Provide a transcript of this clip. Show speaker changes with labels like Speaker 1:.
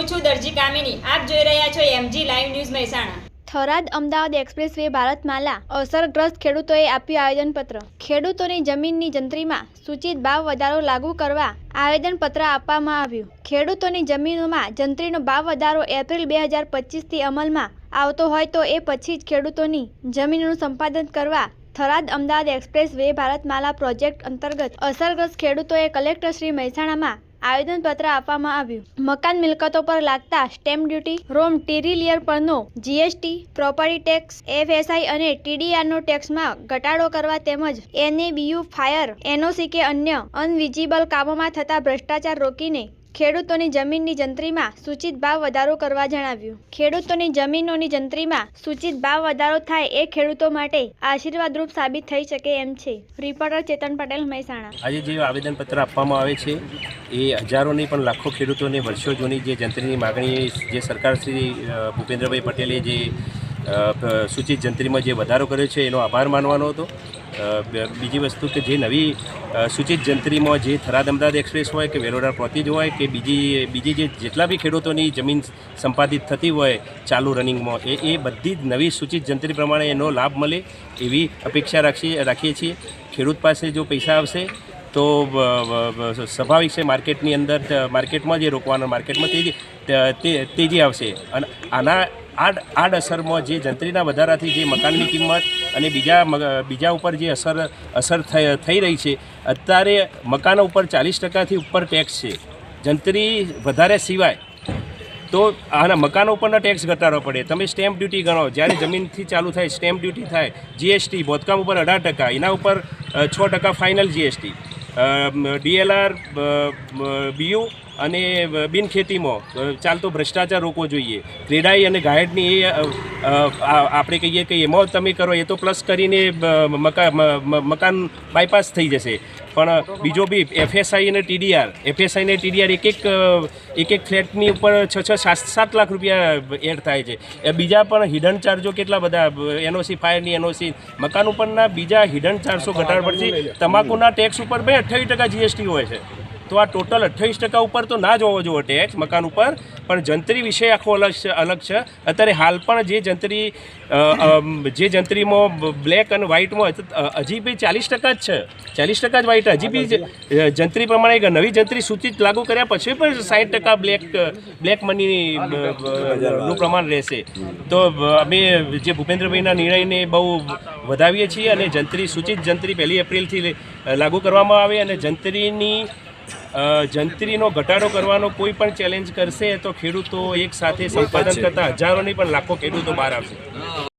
Speaker 1: હું છું દરજી કામિની, આપ જોઈ રહ્યા છો MG live news Mehsana.
Speaker 2: Tharad Ahmedabad express way Bharatmala અસરગ્રસ્ત ખેડૂતોએ આપ્યું આવેદનપત્ર. ખેડૂતોની જમીનની જંત્રીમાં સૂચિત ભાવ વધારો લાગુ કરવા આવેદનપત્ર આપવામાં આવ્યું. ખેડૂતોની જમીનોમાં જંત્રીનો ભાવ વધારો એપ્રિલ બે હજાર પચીસથી અમલમાં આવતો હોય તો એ પછી જ ખેડૂતોની જમીનનું સંપાદન કરવા Tharad Ahmedabad express way Bharatmala project અંતર્ગત અસરગ્રસ્ત ખેડૂતોએ કલેક્ટર શ્રી મહેસાણામાં આવેદનપત્ર આપવામાં આવ્યું. મકાન મિલકતો પર લાગતા સ્ટેમ્પ ડ્યુટી, રોમ ટીરીલિયર પરનો જીએસટી પ્રોપર્ટી ટેક્સ એફએસઆઈ અને ટીડીઆરનો ટેક્સમાં ઘટાડો કરવા તેમજ એનએબીયુ ફાયર એનઓસી કે અન્ય અનવિઝિબલ કામોમાં થતા ભ્રષ્ટાચાર રોકીને ખેડૂતોની જમીનની જંત્રીમાં સૂચિત ભાવ વધારો કરવા જણાવ્યું. ખેડૂતોની જમીનોની જંત્રીમાં સૂચિત ભાવ વધારો થાય એ ખેડૂતો માટે આશીર્વાદરૂપ સાબિત થઈ શકે એમ છે. રિપોર્ટર ચેતન પટેલ, મહેસાણા.
Speaker 3: આજે જે આવેદનપત્ર આપવામાં આવે છે, એ હજારો નહીં, પણ લાખો ખેડૂતોને વર્ષો જૂની જે જંત્રીની માગણી જે સરકાર શ્રી ભૂપેન્દ્રભાઈ પટેલે જે સૂચિત જંત્રીમાં જે વધારો કર્યો છે, એનો આભાર માનવાનો હતો. બીજી વસ્તુ કે જે નવી સૂચિત જંત્રીમાં જે થરાદ અમદાવાદ એક્સપ્રેસ હોય કે વેરોડા પ્રોતિજ હોય કે બીજી બીજી જે જેટલા બી ખેડૂતોની જમીન સંપાદિત થતી હોય ચાલુ રનિંગમાં, એ એ બધી જ નવી સૂચિત જંત્રી પ્રમાણે એનો લાભ મળે એવી અપેક્ષા રાખીએ રાખીએ છીએ. ખેડૂત પાસે જો પૈસા આવશે તો સ્વાભાવિક છે માર્કેટની અંદર માર્કેટમાં જે રોકવાનો, માર્કેટમાં તેજી તેજી આવશે. અને આના, આડ આડ અસરમાં જે જંત્રીના વધારાથી જે મકાનની કિંમત અને બીજા બીજા ઉપર જે અસર અસર થઈ રહી છે, અત્યારે મકાનો ઉપર ચાલીસ ટકાથી ઉપર ટેક્સ છે. જંત્રી વધારે સિવાય, તો આના મકાનો ઉપરના ટેક્સ ઘટાડવો પડે. તમે સ્ટેમ્પ ડ્યુટી ગણો, જ્યારે જમીનથી ચાલુ થાય સ્ટેમ્પ ડ્યુટી થાય જીએસટી બોધકામ ઉપર અઢાર ટકા, એના ઉપર છ ટકા ફાઇનલ જીએસટી ડીએલઆર બીયુ અને બિનખેતીમાં ચાલતો ભ્રષ્ટાચાર રોકવો જોઈએ. ક્રેડાઈ અને ગાયડની એ આપણે કહીએ કે એમાં તમે કરો એ તો પ્લસ કરીને મકાન બાયપાસ થઈ જશે. પણ બીજો બી એફએસઆઈ અને ટીડીઆર એફએસઆઈ અને ટીડીઆર એક એક એક એક ફ્લેટની ઉપર છ છ સાત સાત લાખ રૂપિયા એડ થાય છે. એ બીજા પણ હિડન ચાર્જો કેટલા બધા એનઓસી ફાયરની એનઓસી મકાન ઉપરના બીજા હિડન ચાર્જો ઘટાડ પડશે. તમાકુના ટેક્સ ઉપર બે અઠ્યાવીસ ટકા જીએસટી હોય છે. તો આ ટોટલ અઠ્યાવીસ ટકા ઉપર તો ના જ હોવો જોઈએ ટેક્સ મકાન ઉપર, પણ જંત્રી વિષય આખો અલગ છે અલગ છે. અત્યારે હાલ પણ જે જંત્રી જે જંત્રીમાં બ્લેક અને વ્હાઇટમાં હજી બી ચાલીસ ટકા જ છે. ચાલીસ ટકા જ વ્હાઇટ હજી બી જંત્રી પ્રમાણે નવી જંત્રી સૂચિત લાગુ કર્યા પછી પણ સાઠ ટકા બ્લેક બ્લેક મની નું પ્રમાણ રહેશે. તો અમે જે ભૂપેન્દ્રભાઈના નિર્ણયને બહુ વધાવીએ છીએ અને જંત્રી, સૂચિત જંત્રી પહેલી એપ્રિલથી લાગુ કરવામાં આવે અને જંત્રીની જંત્રીનો ઘટાડો કરવાનો કોઈ પણ ચેલેન્જ કરશે તો ખેડૂતો એક સાથે સંપાદન કરતા હજારોની પણ લાખો ખેડૂતો બહાર આવશે.